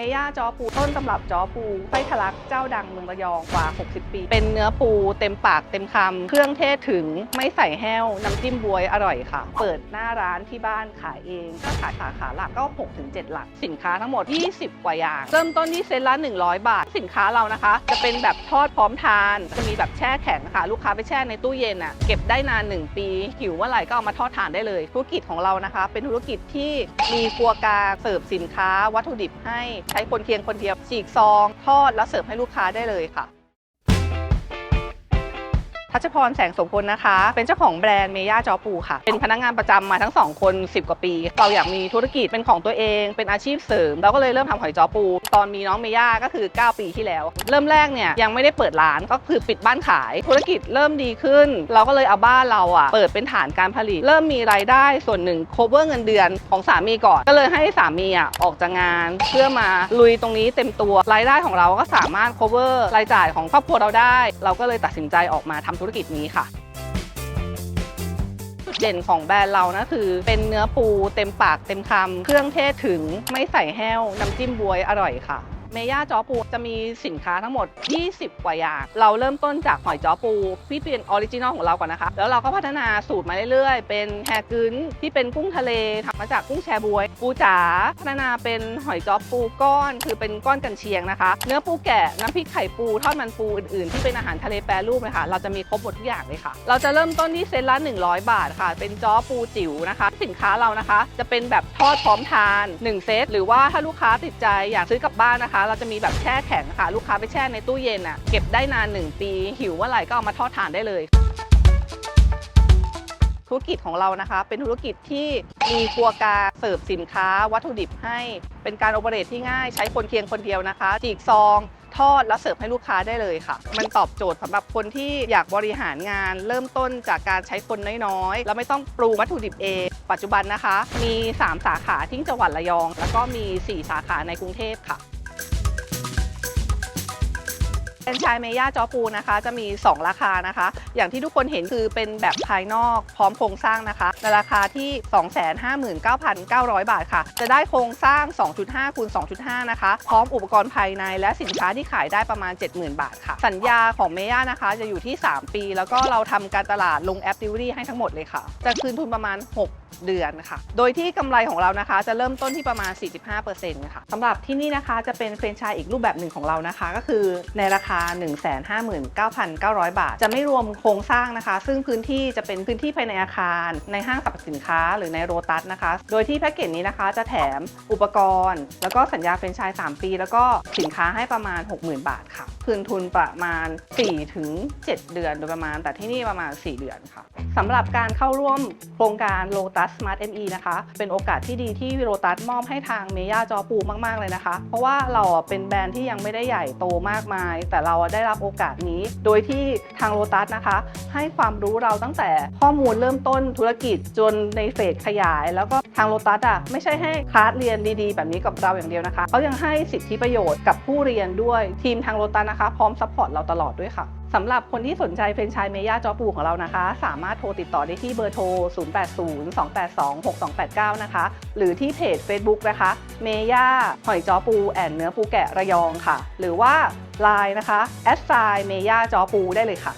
เมย่าจอปูต้นตำรับจอปูไส้ทะลักเจ้าดังเมืองระยองกว่า 60 ปี เป็นเนื้อปูเต็มปากเต็มคำ เครื่องเทศถึงไม่ใส่แห้ว น้ำจิ้มบวยอร่อยค่ะ เปิดหน้าร้านที่บ้านขายเองก็ขายสาขาหลักก็ 6-7 หลัก สินค้าทั้งหมด 20 กว่าอย่าง เริ่มต้นที่เซตละ 100 บาท สินค้าเรานะคะ จะเป็นแบบทอดพร้อมทาน จะมีแบบแช่แข็งค่ะ ลูกค้าไปแช่ในตู้เย็นอะ เก็บได้นาน 1 ปีหิวเมื่อไหร่ก็เอามาทอดทานได้เลย ธุรกิจของเรานะคะ เป็นธุรกิจที่มีครัวกลางเสิร์ฟสินค้าวัตถุดิบให้ใช้คนเคียงคนเดียวฉีกซองทอดแล้วเสิร์ฟให้ลูกค้าได้เลยค่ะ ทัชพรแสงสมพลนะคะ เป็นเจ้าของแบรนด์เมย่าจอปูค่ะ เป็นพนักงานประจำมาทั้งสองคน 10 กว่าปี เราอยากมีธุรกิจเป็นของตัวเอง เป็นอาชีพเสริม เราก็เลยเริ่มทำหอยจอปู ตอนมีน้องเมย่าก็คือ 9 ปีที่แล้ว เริ่มแรกเนี่ยยังไม่ได้เปิดร้านก็คือปิดบ้านขาย ธุรกิจเริ่มดีขึ้น เราก็เลยเอาบ้านเราอะเปิดเป็นฐานการผลิต เริ่มมีรายได้ส่วนหนึ่ง cover เงินเดือนของสามีก่อน ก็เลยให้สามีอะออกจากงาน เพื่อมาลุยตรงนี้เต็มตัว รายได้ของเราก็สามารถ cover รายจ่ายของครอบครัวเราได้ เราก็เลยตัดสินใจออกมาทำธุรกิจนี้ค่ะจุดเด่นของแบรนด์เรานะคือ เป็นเนื้อปูเต็มปากเต็มคำเครื่องเทศถึงไม่ใส่แห้วน้ำจิ้มบวยอร่อยค่ะ เมย่าจอปูจะมีสินค้าทั้งหมด 20 กว่าอย่าง เราเริ่มต้นจากหอยจอปูที่เป็นออริจินอลของเราก่อนนะคะ แล้วเราก็พัฒนาสูตรมาเรื่อยๆ เป็นแฮกึนที่เป็นกุ้งทะเลทำมาจากกุ้งแชบวย ปูจ๋าพัฒนาเป็นหอยจอปูก้อน คือเป็นก้อนกันเชียงนะคะ เนื้อปูแกะน้ำพริกไข่ปูทอดมันปูอื่นๆ ที่เป็นอาหารทะเลแปรรูปเลยค่ะ เราจะมีครบหมดทุกอย่างเลยค่ะ เราจะเริ่มต้นที่เซตละ100 บาทค่ะ เป็นจ้อปูจิ๋วนะคะ สินค้าเรานะคะ จะเป็นแบบทอดพร้อมทาน 1 เซตหรือว่าถ้าลูกค้าติดใจอยากซื้อกลับบ้านนะคะเราจะมีแบบแช่แข็งค่ะ ลูกค้าไปแช่ในตู้เย็นอะเก็บได้นาน 1 ปี หิวเมื่อไหร่ก็เอามาทอดทานได้เลย ธุรกิจของเรานะคะ เป็นธุรกิจที่มีครัวกาเสิร์ฟสินค้า วัตถุดิบให้ เป็นการโอเปเรตที่ง่าย ใช้คนเคียงคนเดียวนะคะจีกซองทอดแล้วเสิร์ฟให้ลูกค้าได้เลยค่ะ มันตอบโจทย์สำหรับคนที่อยากบริหารงาน เริ่มต้นจากการใช้คนน้อยๆ แล้วไม่ต้องปรุงวัตถุดิบเอง ปัจจุบันนะคะ มี 3 สาขาที่จังหวัดระยอง แล้วก็มี 4 สาขาในกรุงเทพค่ะ เป็นชายเมย่าจอปูนะคะ จะมี 2 ราคานะคะ อย่างที่ทุกคนเห็นคือเป็นแบบภายนอกพร้อมโครงสร้างนะคะ ในราคาที่ 259,900 บาทค่ะ จะได้โครงสร้าง 2.5คูณ2.5 นะคะ พร้อมอุปกรณ์ภายในและสินค้าที่ขายได้ประมาณ 70,000 บาทค่ะ สัญญาของเมย่านะคะจะอยู่ที่ 3 ปี แล้วก็เราทำการตลาดลงแอปดิวรี่ให้ทั้งหมดเลยค่ะ จะคืนทุนประมาณ 6 เดือนค่ะ โดยที่กำไรของเรานะคะ จะเริ่มต้นที่ประมาณ 45%ค่ะสำหรับที่นี่นะคะจะเป็นแฟรนไชส์อีกรูปแบบหนึ่งของเรานะคะ ก็คือในราคา 159,900 บาท จะไม่รวมโครงสร้างนะคะ ซึ่งพื้นที่จะเป็นพื้นที่ภายในอาคาร ในห้างสรรพสินค้า หรือในโรตัสนะคะ โดยที่แพ็กเกจนี้นะคะจะแถมอุปกรณ์ แล้วก็สัญญาแฟรนไชส์3 ปี แล้วก็สินค้าให้ประมาณ 60,000 บาทค่ะคืนทุนประมาณ 4-7 เดือนโดยประมาณ แต่ที่นี่ประมาณ 4 เดือนค่ะสำหรับการเข้าร่วมโครงการโรต Lotus Smart ME นะคะ เป็นโอกาสที่ดีที่โ o ตัสมอบให้ทางเมย่าจอปูมาก ๆ เลยนะคะ เพราะว่าเราเป็นแบรนด์ที่ยังไม่ได้ใหญ่โตมากมาย แต่เราได้รับโอกาสนี้ โดยที่ทางโ o ตัสนะคะ ให้ความรู้เราตั้งแต่ข้อมูลเริ่มต้นธุรกิจจนในเฟสขยาย แล้วก็ทางโ o ตัสอะไม่ใช่ให้คลาสเรียนดีๆ แบบนี้กับเราอย่างเดียวนะคะเขายังให้สิทธิประโยชน์กับผู้เรียนด้วยทีมทางโ o ตัสนะคะ พร้อมซัพพอร์ตเราตลอดด้วยค่ะ สำหรับคนที่สนใจเฟรนชายเมย่าจอปูของเรานะคะ สามารถโทรติดต่อได้ที่เบอร์โทร 0802826289 นะคะ หรือที่เพจ Facebook นะคะ เมย่าหอยจอปูแอนเนื้อปูแกะระยองค่ะ หรือว่า Line นะคะแอดไซเมย่าจอปูได้เลยค่ะ